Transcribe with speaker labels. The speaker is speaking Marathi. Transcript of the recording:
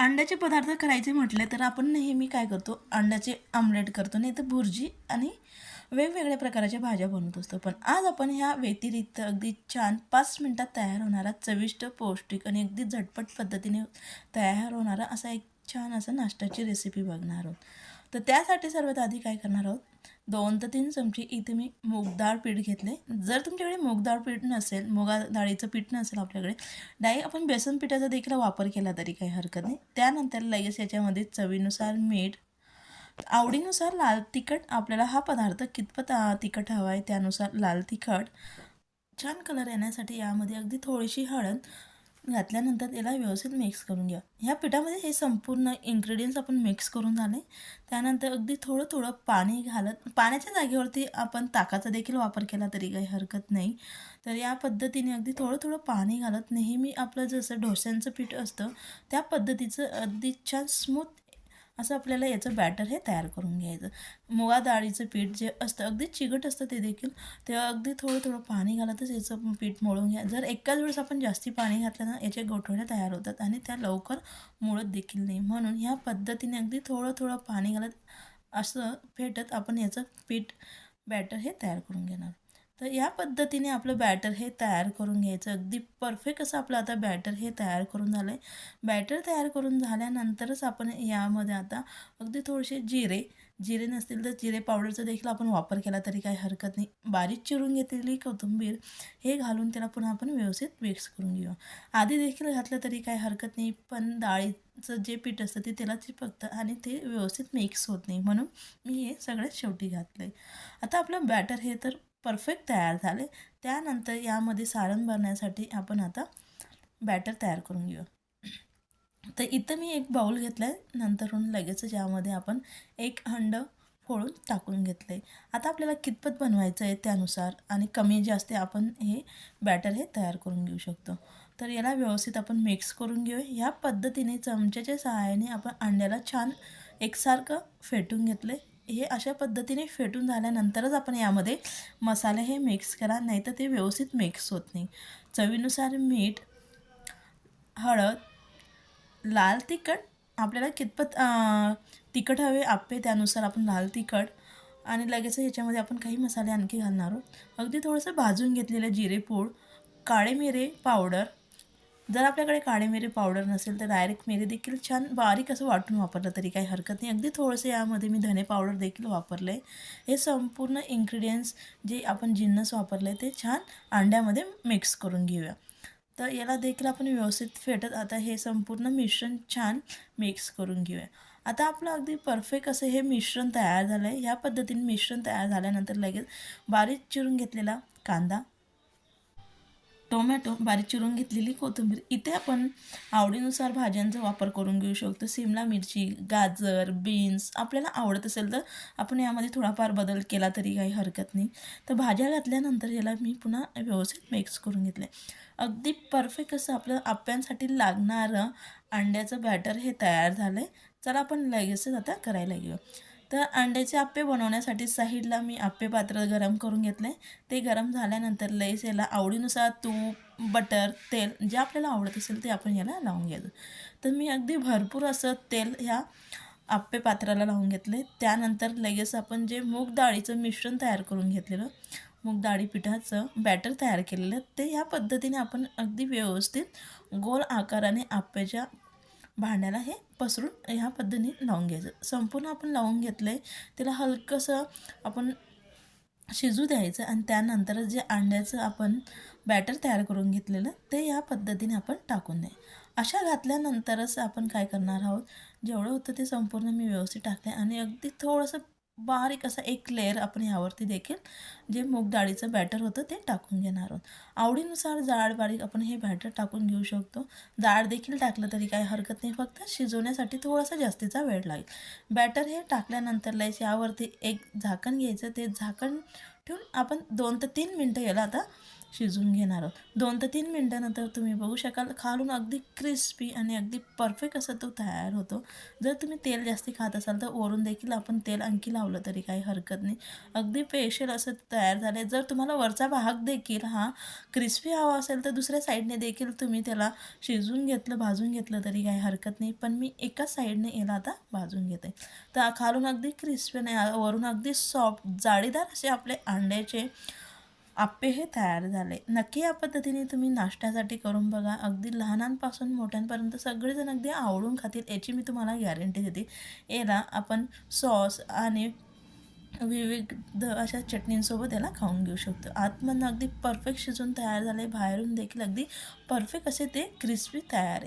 Speaker 1: अंड्याचे पदार्थ करायचे म्हटले तर आपण नेहमी काय करतो? अंड्याचे आमलेट करतो. नाही तर भुर्जी आणि वेगवेगळ्या प्रकारच्या भाज्या बनवत असतो. पण आज आपण ह्या व्यतिरिक्त अगदी छान पाच मिनटात तयार होणारा चविष्ट पौष्टिक आणि अगदी झटपट पद्धतीने तयार होणारा असा एक छान असा नाश्त्याची रेसिपी बघणार आहोत. तर त्यासाठी सर्वात आधी काय करणार आहोत? दोन ते तीन चमचे इथे मी मूगडाळ पीठ घेतले. जर तुमच्याकडे मूगडाळ पीठ नसेल मुगा डाळीचं पीठ नसेल आपल्याकडे डाळी आपण बेसन पिठाचा देखील वापर केला तरी काही हरकत नाही. त्यानंतर लगेच याच्यामध्ये चवीनुसार मीठ आवडीनुसार लाल तिखट आपल्याला हा पदार्थ कितपत तिखट हवा आहे त्यानुसार लाल तिखट. छान कलर येण्यासाठी यामध्ये अगदी थोडीशी हळद घातल्यानंतर त्याला व्यवस्थित मिक्स करून घ्या. ह्या पिठामध्ये हे संपूर्ण इन्ग्रेडियंट्स आपण मिक्स करून झाले. त्यानंतर अगदी थोडं थोडं पाणी घालत पाण्याच्या जागेवरती आपण ताकाचा देखील वापर केला तरी काही हरकत नाही. तर या पद्धतीने अगदी थोडं थोडं पाणी घालत नेहमी आपलं जसं डोस्यांचं पीठ असतं त्या पद्धतीचं अगदी छान स्मूथ असं आपल्याला याचं बॅटर हे तयार करून घ्यायचं. मुगा डाळीचं पीठ जे असतं अगदी चिकट असतं ते देखील तेव्हा अगदी थोडं थोडं पाणी घालतच याचं पीठ मळून घ्या. जर एकाच वेळेस आपण जास्ती पाणी घातलं ना याचे गोठवड्या तयार होतात आणि त्या लवकर मुळत देखील नाही. म्हणून ह्या पद्धतीने अगदी थोडं थोडं पाणी घालत असं फेटत आपण याचं पीठ बॅटर हे तयार करून घेणार. तर या पद्धतीने आपलं बॅटर हे तयार करून घ्यायचं. अगदी परफेक्ट असं आपलं आता बॅटर हे तयार करून झालं आहे बॅटर तयार करून झाल्यानंतरच आपण यामध्ये आता अगदी थोडेसे जिरे जिरे नसतील तर जिरे पावडरचा देखील आपण वापर केला तरी काही हरकत नाही. बारीक चिरून घेतलेली कोथिंबीर हे घालून त्याला पुन्हा आपण व्यवस्थित मिक्स करून घेऊ. आधी देखील घातलं तरी काही हरकत नाही पण डाळीचं जे पीठ असतं ते त्याला फक्त आणि ते व्यवस्थित मिक्स होत नाही. म्हणून मी हे सगळ्यात शेवटी घातलं आहे आता आपलं बॅटर हे तर परफेक्ट तयार झाले. त्यानंतर यामध्ये सारण भरण्यासाठी आपण आता बॅटर तयार करून घेऊ. तर इथं मी एक बाऊल घेतला आहे नंतरून लगेचच यामध्ये आपण एक हंड फोडून टाकून घेतलं आहे आता आपल्याला कितपत बनवायचं आहे त्यानुसार आणि कमी जास्त आपण हे बॅटर हे तयार करून घेऊ शकतो. तर याला व्यवस्थित आपण मिक्स करून घेऊ ह्या पद्धतीने चमच्याच्या सहाय्याने आपण अंड्याला छान एकसारखं फेटून घेतलं आहे हे अशा पद्धतीने फेटून झाल्यानंतरच आपण यामध्ये मसाले हे मिक्स करा नाही तर ते व्यवस्थित मिक्स होत नाही. चवीनुसार मीठ हळद लाल तिखट आपल्याला कितपत तिखट हवे आप्पे त्यानुसार आपण लाल तिखट आणि लगेच ह्याच्यामध्ये आपण काही मसाले आणखी घालणार आहोत. अगदी थोडंसं भाजून घेतलेलं जिरेपूड काळे मिरे पावडर जर आपल्याकडे काळे मिरे पावडर नसेल तर डायरेक्ट मिरे देखील छान बारीक असं वाटून वापरलं तरी काही हरकत नाही. अगदी थोडंसं यामध्ये मी धने पावडर देखील वापरलं. आहे हे संपूर्ण इन्ग्रेडियंट्स जे आपण जिन्नस वापरले ते छान अंड्यामध्ये मिक्स करून घेऊया. तर याला देखील आपण व्यवस्थित फेटत आता हे संपूर्ण मिश्रण छान मिक्स करून घेऊया. आता आपलं अगदी परफेक्ट असं हे मिश्रण तयार झालं आहे ह्या पद्धतीने मिश्रण तयार झाल्यानंतर लगेच बारीक चिरून घेतलेला कांदा टोमॅटो बारीक चिरून घेतलेली कोथिंबीर. इथे आपण आवडीनुसार भाज्यांचा वापर करून घेऊ शकतो. सिमला मिरची गाजर बीन्स आपल्याला आवडत असेल तर आपण यामध्ये थोडाफार बदल केला तरी काही हरकत नाही. तर भाज्या घातल्यानंतर याला मी पुन्हा व्यवस्थित मिक्स करून घेतलं आहे अगदी परफेक्ट असं आपलं आप्यांसाठी लागणारं अंड्याचं बॅटर हे तयार झालं आहे चला आपण लगेचच आता करायला घेऊ तर अंड्याचे आप्पे बनवण्यासाठी साईडला मी आप्पे पात्र गरम करून घेतले. ते गरम झाल्यानंतर लईस याला आवडीनुसार तूप बटर तेल जे आपल्याला आवडत असेल ते आपण याला लावून घ्यायचं. तर मी अगदी भरपूर असं तेल ह्या आप्पे पात्राला लावून घेतले. त्यानंतर लगेच आपण जे मूग डाळीचं मिश्रण तयार करून घेतलेलं मूग डाळी पिठाचं बॅटर तयार केलेलं ते ह्या पद्धतीने आपण अगदी व्यवस्थित गोल आकाराने आप्प्याच्या भांड्याला हे पसरून ह्या पद्धतीने लावून घ्यायचं. संपूर्ण आपण लावून घेतलं आहे त्याला हलकंसं आपण शिजू द्यायचं आणि त्यानंतर जे अंड्याचं आपण बॅटर तयार करून घेतलेलं ते या पद्धतीने आपण टाकून द्या. अशा घातल्यानंतरच आपण काय करणार आहोत? जेवढं होतं ते संपूर्ण मी व्यवस्थित टाकले आणि अगदी थोडंसं बारीक असा एक लेअर आपण यावरती देखील जे मूग डाळीचं बॅटर होतं ते टाकून घेणार आहोत. आवडीनुसार जाड बारीक आपण हे बॅटर टाकून घेऊ शकतो. जाड देखील टाकलं तरी काही हरकत नाही फक्त शिजवण्यासाठी थोडासा जास्तीचा वेळ लागेल. बॅटर हे टाकल्यानंतर लयच यावरती एक झाकण घ्यायचं. ते झाकण ठेवून आपण दोन ते तीन मिनटं याला आता शिजून घेणार आहोत. दोन ते तीन मिनटानंतर तुम्ही बघू शकाल खालून अगदी क्रिस्पी आणि अगदी परफेक्ट असं तो तयार होतो. जर तुम्ही तेल जास्ती खात असाल तर वरून देखील आपण तेल आणखी लावलं तरी काही हरकत नाही. अगदी पेशल असं तयार झालं जर तुम्हाला वरचा भाग देखील हा क्रिस्पी हवा असेल तर दुसऱ्या साईडने देखील तुम्ही त्याला शिजून घेतलं भाजून घेतलं तरी काही हरकत नाही. पण मी एकाच साईडने याला आता भाजून घेते. तर खालून अगदी क्रिस्पी नाही वरून अगदी सॉफ्ट जाळीदार असे आपले अंड्याचे आप्पे हे तयार झाले. नक्की या पद्धतीने तुम्ही नाश्त्यासाठी करून बघा. अगदी लहानांपासून मोठ्यांपर्यंत सगळेजण अगदी आवडून खातील याची मी तुम्हाला गॅरंटी देते. याला आपण सॉस आणि विविध अशा चटणींसोबत याला खाऊन घेऊ शकतो. आतमधनं अगदी परफेक्ट शिजून तयार झाले. बाहेरून देखील अगदी परफेक्ट असे ते क्रिस्पी तयार आहे.